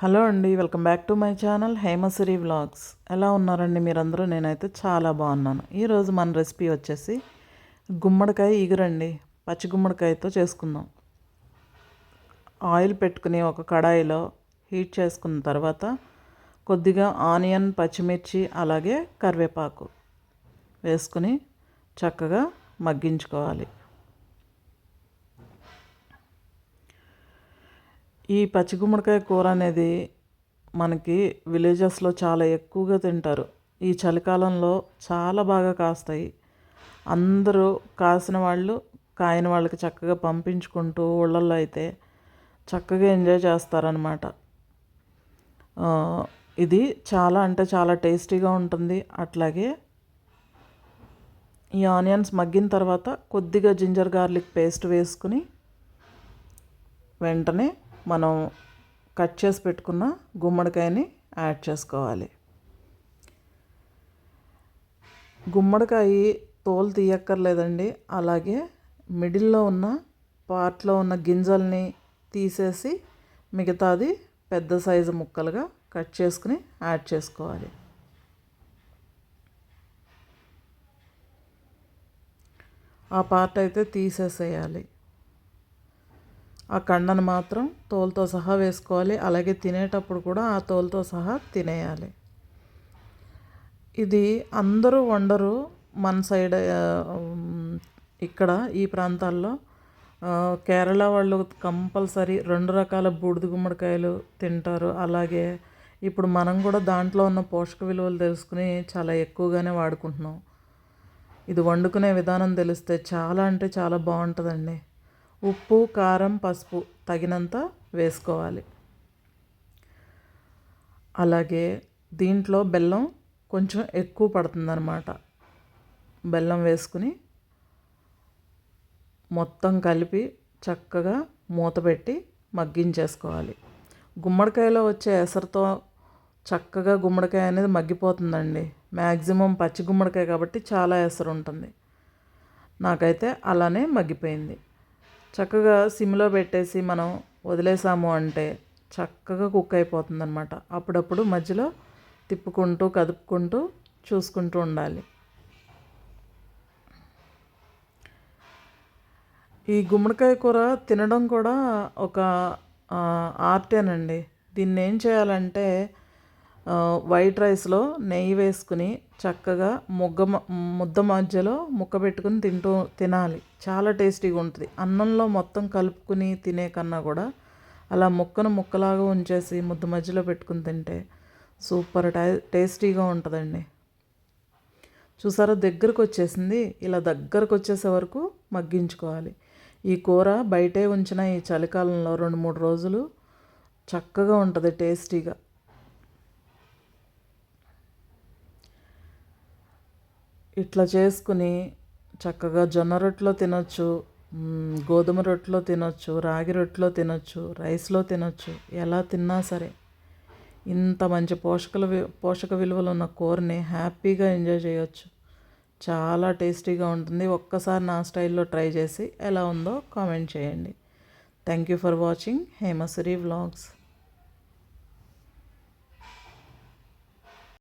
Hello అండి welcome back to my channel Hemashri vlogs. ఎలా ఉన్నారండి మీరందరూ? నేనైతే చాలా బాగున్నాను. ఈరోజు మన రెసిపీ వచ్చేసి గుమ్మడికాయ ఇగురండి పచ్చి గుమ్మడికాయతో చేసుకుందాం. ఆయిల్ పెట్టుకుని ఒక కడాయిలో హీట్ చేసుకున్న తర్వాత కొద్దిగా ఆనియన్ పచ్చిమిర్చి అలాగే కరివేపాకు వేసుకుని చక్కగా మగ్గించుకోవాలి. ఈ పచ్చి గుమ్మడికాయ కూర అనేది మనకి విలేజెస్లో చాలా ఎక్కువగా తింటారు. ఈ చలికాలంలో చాలా బాగా కాస్తాయి. అందరూ కాసిన వాళ్ళు కాయని వాళ్ళకి చక్కగా పంపించుకుంటూ ఊళ్ళల్లో అయితే చక్కగా ఎంజాయ్ చేస్తారనమాట ఇది చాలా అంటే చాలా టేస్టీగా ఉంటుంది. అట్లాగే ఈ ఆనియన్స్ మగ్గిన తర్వాత కొద్దిగా జింజర్ గార్లిక్ పేస్ట్ వేసుకుని వెంటనే మనం కట్ చేసి పెట్టుకున్న గుమ్మడికాయని యాడ్ చేసుకోవాలి. గుమ్మడికాయ తోలు తీయక్కర్లేదండి. అలాగే మిడిల్లో ఉన్న పార్ట్లో ఉన్న గింజల్ని తీసేసి మిగతాది పెద్ద సైజు ముక్కలుగా కట్ చేసుకుని యాడ్ చేసుకోవాలి. ఆ పార్ట్ అయితే తీసేసేయాలి. ఆ కండను మాత్రం తోలుతో సహా వేసుకోవాలి. అలాగే తినేటప్పుడు కూడా ఆ తోలుతో సహా తినేయాలి. ఇది అందరూ వండరు. మన సైడ్ ఇక్కడ ఈ ప్రాంతాల్లో కేరళ వాళ్ళు కంపల్సరీ రెండు రకాల బూడిద గుమ్మడికాయలు తింటారు. అలాగే ఇప్పుడు మనం కూడా దాంట్లో ఉన్న పోషక విలువలు తెలుసుకుని చాలా ఎక్కువగానే వాడుకుంటున్నాం. ఇది వండుకునే విధానం తెలిస్తే చాలా అంటే చాలా బాగుంటుందండి. ఉప్పు కారం పసుపు తగినంత వేసుకోవాలి. అలాగే దీంట్లో బెల్లం కొంచెం ఎక్కువ పడుతుందన్నమాట. బెల్లం వేసుకుని మొత్తం కలిపి చక్కగా మూత పెట్టి మగ్గించేసుకోవాలి. గుమ్మడికాయలో వచ్చే ఎసరుతో చక్కగా గుమ్మడికాయ అనేది మగ్గిపోతుందండి. మ్యాక్సిమం పచ్చి గుమ్మడికాయ కాబట్టి చాలా ఎసరు ఉంటుంది. నాకైతే అలానే మగ్గిపోయింది. చక్కగా సిమ్లో పెట్టేసి మనం వదిలేసాము అంటే చక్కగా కుక్ అయిపోతుంది అనమాట అప్పుడప్పుడు మధ్యలో తిప్పుకుంటూ కదుపుకుంటూ చూసుకుంటూ ఉండాలి. ఈ గుమ్మడికాయ కూర తినడం కూడా ఒక ఆర్టేనండి. దీన్ని ఏం చేయాలంటే వైట్ రైస్లో నెయ్యి వేసుకుని చక్కగా ముగ్గ ముద్ద మధ్యలో ముక్క పెట్టుకుని తింటూ తినాలి. చాలా టేస్టీగా ఉంటుంది. అన్నంలో మొత్తం కలుపుకుని తినే కన్నా కూడా అలా ముక్కను ముక్కలాగా ఉంచేసి ముద్ద మధ్యలో పెట్టుకుని తింటే సూపర్ టై టేస్టీగా ఉంటుందండి. చూసారా? దగ్గరకు వచ్చేసింది. ఇలా దగ్గరకు వచ్చేసే వరకు మగ్గించుకోవాలి. ఈ కూర బయటే ఉంచిన ఈ చలికాలంలో రెండు మూడు రోజులు చక్కగా ఉంటుంది టేస్టీగా. ఇట్లా చేసుకుని చక్కగా జొన్న రొట్టెలో తినొచ్చు గోధుమ రొట్టెలో తినొచ్చు రాగి రొట్టెలో తినొచ్చు రైస్లో తినొచ్చు ఎలా తిన్నా సరే. ఇంత మంచి పోషకల పోషక విలువలు ఉన్న కూరని హ్యాపీగా ఎంజాయ్ చేయొచ్చు. చాలా టేస్టీగా ఉంటుంది. ఒక్కసారి నా స్టైల్లో ట్రై చేసి ఎలా ఉందో కామెంట్ చేయండి. Thank you for watching Hemashri vlogs.